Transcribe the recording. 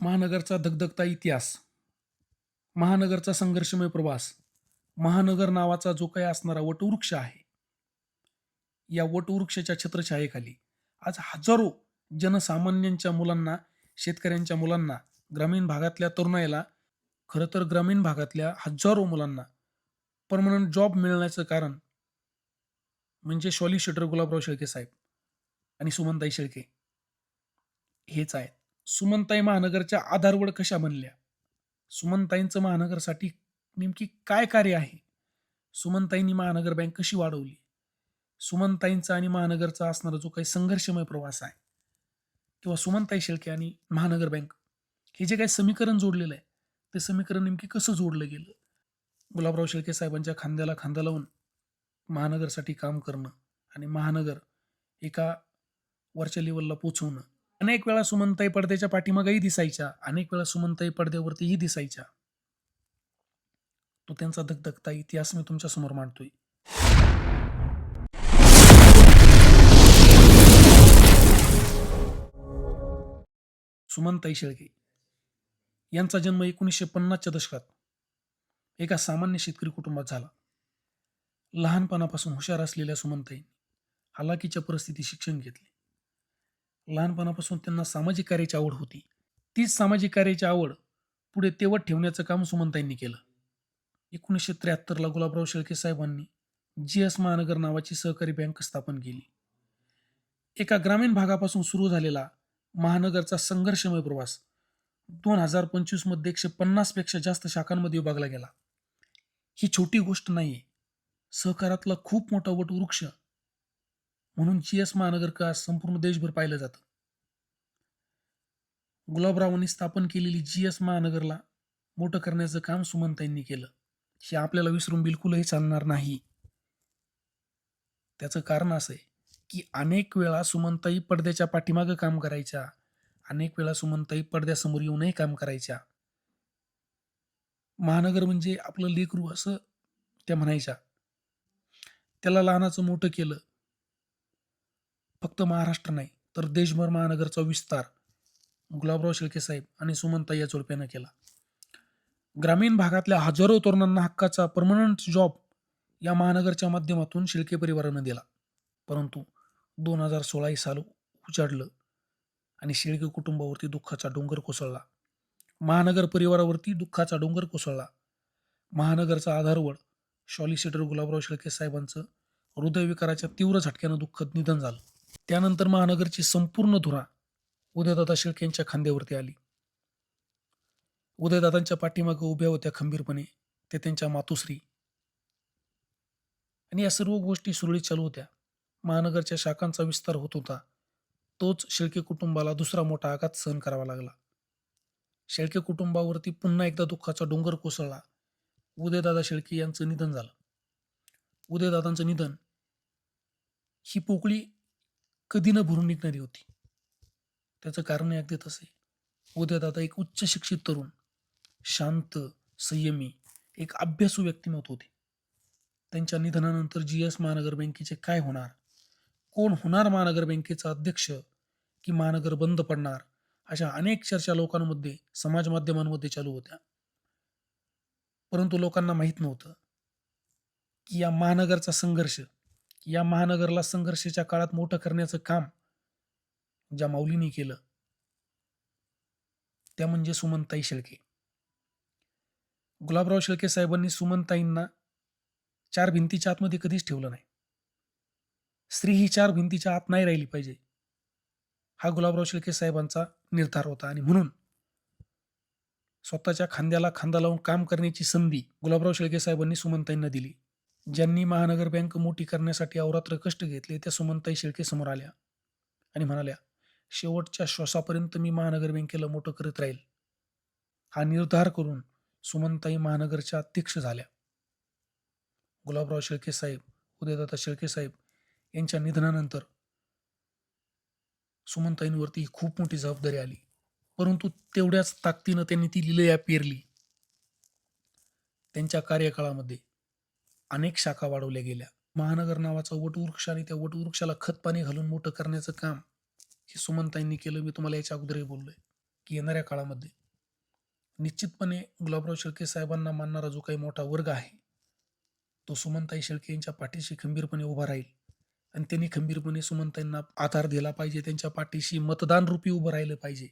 महानगरचा धगधगता इतिहास महानगरचा संघर्षमय प्रवास महानगर नावाचा जो काही असणारा वटवृक्ष आहे या वटवृक्षाच्या छत्रछायेखाली आज हजारो जनसामान्यांच्या मुलांना शेतकऱ्यांच्या मुलांना ग्रामीण भागातल्या तरुणाईला खरं तर ग्रामीण भागातल्या हजारो मुलांना परमनंट जॉब मिळण्याचं कारण म्हणजे शॉली शटर गुलाबराव शेळके साहेब आणि सुमनताई शेळके. हेच आहेत. सुमनताई महानगरच्या आधारवड कशा बनल्या? सुमनताईंचं महानगरसाठी नेमकी काय कार्य आहे? सुमनताईंनी महानगर बँक कशी वाढवली? सुमनताईंचा आणि महानगरचा असणारा जो काही संघर्षमय प्रवास आहे किंवा सुमनताई शेळके आणि महानगर बँक हे जे काही समीकरण जोडलेलं आहे ते समीकरण नेमकी कसं जोडलं गेलं? गुलाबराव शेळके साहेबांच्या खांद्याला खांदा लावून महानगरसाठी काम करणं आणि महानगर एका वरच्या लेवलला पोचवणं अनेक वेळा सुमनताई पडद्याच्या पाठीमागेही दिसायच्या. अनेक वेळा सुमनताई पडद्यावरतीही दिसायच्या. तो त्यांचा धगधगता इतिहास मी तुमच्यासमोर मांडतोय. सुमनताई शेळके यांचा जन्म एकोणीसशे पन्नासच्या दशकात एका सामान्य शेतकरी कुटुंबात झाला. लहानपणापासून हुशार असलेल्या सुमनताईंनी हालाकीच्या परिस्थितीत शिक्षण घेतले. लहानपणापासून त्यांना सामाजिक कार्याची आवड होती. तीच सामाजिक कार्याची आवड पुढे तेवत ठेवण्याचं काम सुमनताईंनी केलं. एकोणीसशे त्र्याहत्तरला गुलाबराव शेळके साहेबांनी जी एस महानगर नावाची सहकारी बँक स्थापन केली. एका ग्रामीण भागापासून सुरू झालेला महानगरचा संघर्षमय प्रवास दोन हजार पंचवीसमध्ये एकशे पन्नासपेक्षा जास्त शाखांमध्ये विभागला गेला. ही छोटी गोष्ट नाही सहकारातला खूप मोठा वटवृक्ष म्हणून जी एस महानगर का संपूर्ण देशभर पाहिलं जातं. गुलाबरावांनी स्थापन केलेली जी एस महानगरला मोठं करण्याचं काम सुमनताईंनी केलं. हे आपल्याला विसरून बिलकुलही चालणार नाही. त्याचं कारण असं आहे की अनेक वेळा सुमनताई पडद्याच्या पाठीमागं काम करायच्या. अनेक वेळा सुमनताई पडद्यासमोर येऊनही काम करायच्या. महानगर म्हणजे आपलं लेकरू असं त्या म्हणायच्या. त्याला लहानाचं मोठं केलं. फक्त महाराष्ट्र नाही तर देशभर महानगरचा विस्तार. गुलाबराव शेळके साहेब आणि सुमनताई या जोडप्यानं केला. ग्रामीण भागातल्या हजारो तरुणांना हक्काचा परमनंट जॉब या महानगरच्या माध्यमातून शेळके परिवारानं दिला. परंतु दोन हजार सोळा साल उजाडलं आणि शेळके कुटुंबावरती दुःखाचा डोंगर कोसळला. महानगर परिवारावरती दुःखाचा डोंगर कोसळला. महानगरचा आधारवड शॉलिसिटर गुलाबराव शेळके साहेबांचं हृदयविकाराच्या तीव्र झटक्यानं दुःखद निधन झालं. त्यानंतर महानगरची संपूर्ण धुरा उदयदादा शेळकेंच्या खांद्यावरती आली. उदयदादांच्या पाठीमागं उभ्या होत्या खंबीरपणे ते त्यांच्या मातुश्री. आणि या सर्व गोष्टी सुरळीत चालू होत्या. महानगरच्या शाखांचा विस्तार होत होता. तोच शेळके कुटुंबाला दुसरा मोठा आघात सहन करावा लागला. शेळके कुटुंबावरती पुन्हा एकदा दुःखाचा डोंगर कोसळला. उदयदादा शेळके यांचं निधन झालं. उदयदादांचं निधन ही पोकळी कधी न भरून निघणारी होती. त्याचं कारण अगदी तसे दादा एक उच्च शिक्षित तरुण शांत संयमी एक अभ्यासू व्यक्तिमत्व होते. त्यांच्या निधनानंतर जी एस महानगर बँकेचे काय होणार? कोण होणार महानगर बँकेचा अध्यक्ष की महानगर बंद पडणार? अशा अनेक चर्चा लोकांमध्ये समाज माध्यमांमध्ये चालू होत्या. परंतु लोकांना माहीत नव्हतं की या महानगरचा संघर्ष या महानगरला संघर्षाच्या काळात मोठं करण्याचं काम ज्या माऊलीने केलं त्या म्हणजे सुमनताई शेळके. गुलाबराव शेळके साहेबांनी सुमनताईंना चार भिंतीच्या आतमध्ये कधीच ठेवलं नाही. स्त्री ही चार भिंतीच्या आत नाही राहिली पाहिजे हा गुलाबराव शेळके साहेबांचा निर्धार होता आणि म्हणून स्वतःच्या खांद्याला खांदा लावून काम करण्याची संधी गुलाबराव शेळके साहेबांनी सुमनताईंना दिली. ज्यांनी महानगर बँक मोठी करण्यासाठी अवरात्र कष्ट घेतले त्या सुमनताई शेळके समोर आल्या आणि म्हणाल्या शेवटच्या श्वासापर्यंत मी महानगर बँकेला मोठं करत राहील. हा निर्धार करून सुमनताई महानगरच्या अध्यक्ष झाल्या. गुलाबराव शेळके साहेब उदयदाता शेळके साहेब यांच्या निधनानंतर सुमनताईंवरती खूप मोठी जबाबदारी आली. परंतु तेवढ्याच ताकदीनं त्यांनी ती लिलया पेरली. त्यांच्या कार्यकाळामध्ये अनेक शाखा वाढवल्या गेल्या. महानगर नावाचा वटवृक्ष आणि त्या वटवृक्षाला खत पाणी घालून मोठं करण्याचं काम हे सुमनताईंनी केलं. मी तुम्हाला याच्या अगोदरही बोललोय की येणाऱ्या काळामध्ये निश्चितपणे गुलाबराव शेळके साहेबांना मानणारा जो काही मोठा वर्ग आहे तो सुमनताई शेळके यांच्या पाठीशी खंबीरपणे उभा राहील आणि त्यांनी खंबीरपणे सुमनताईंना आधार दिला पाहिजे. त्यांच्या पाठीशी मतदान रूपी उभं राहिलं पाहिजे.